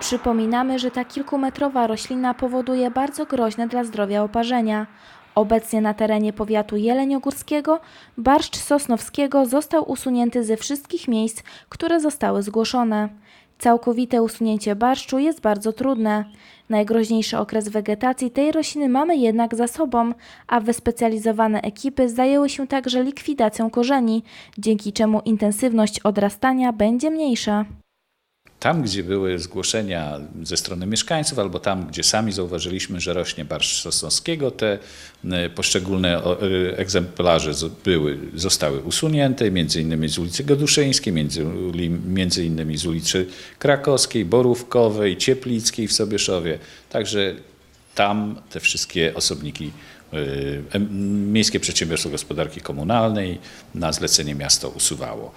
Przypominamy, że ta kilkumetrowa roślina powoduje bardzo groźne dla zdrowia oparzenia. Obecnie na terenie powiatu jeleniogórskiego barszcz sosnowskiego został usunięty ze wszystkich miejsc, które zostały zgłoszone. Całkowite usunięcie barszczu jest bardzo trudne. Najgroźniejszy okres wegetacji tej rośliny mamy jednak za sobą, a wyspecjalizowane ekipy zajęły się także likwidacją korzeni, dzięki czemu intensywność odrastania będzie mniejsza. Tam, gdzie były zgłoszenia ze strony mieszkańców, albo tam, gdzie sami zauważyliśmy, że rośnie barszcz sosnowskiego, te e, poszczególne e, egzemplarze były, zostały usunięte, między innymi z ulicy Goduszyńskiej, między, między innymi z ulicy Krakowskiej, Borówkowej, Cieplickiej w Sobieszowie. Także tam te wszystkie osobniki e, Miejskie Przedsiębiorstwo Gospodarki Komunalnej na zlecenie miasto usuwało.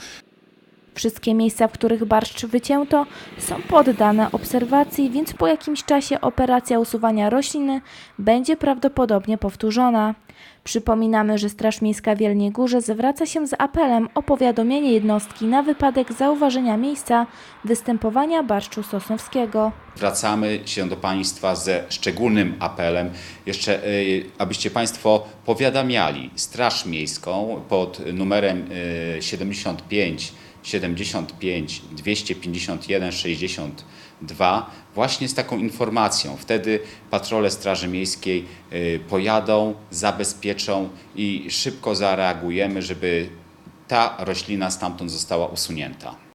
Wszystkie miejsca, w których barszcz wycięto, są poddane obserwacji, więc po jakimś czasie operacja usuwania rośliny będzie prawdopodobnie powtórzona. Przypominamy, że Straż Miejska w Wielniej Górze zwraca się z apelem o powiadomienie jednostki na wypadek zauważenia miejsca występowania barszczu sosnowskiego. Zwracamy się do Państwa ze szczególnym apelem, jeszcze y, abyście Państwo powiadamiali Straż Miejską pod numerem y, 75 75 251 62 właśnie z taką informacją. Wtedy patrole Straży Miejskiej y, pojadą, zabezpieczą i szybko zareagujemy, żeby ta roślina stamtąd została usunięta.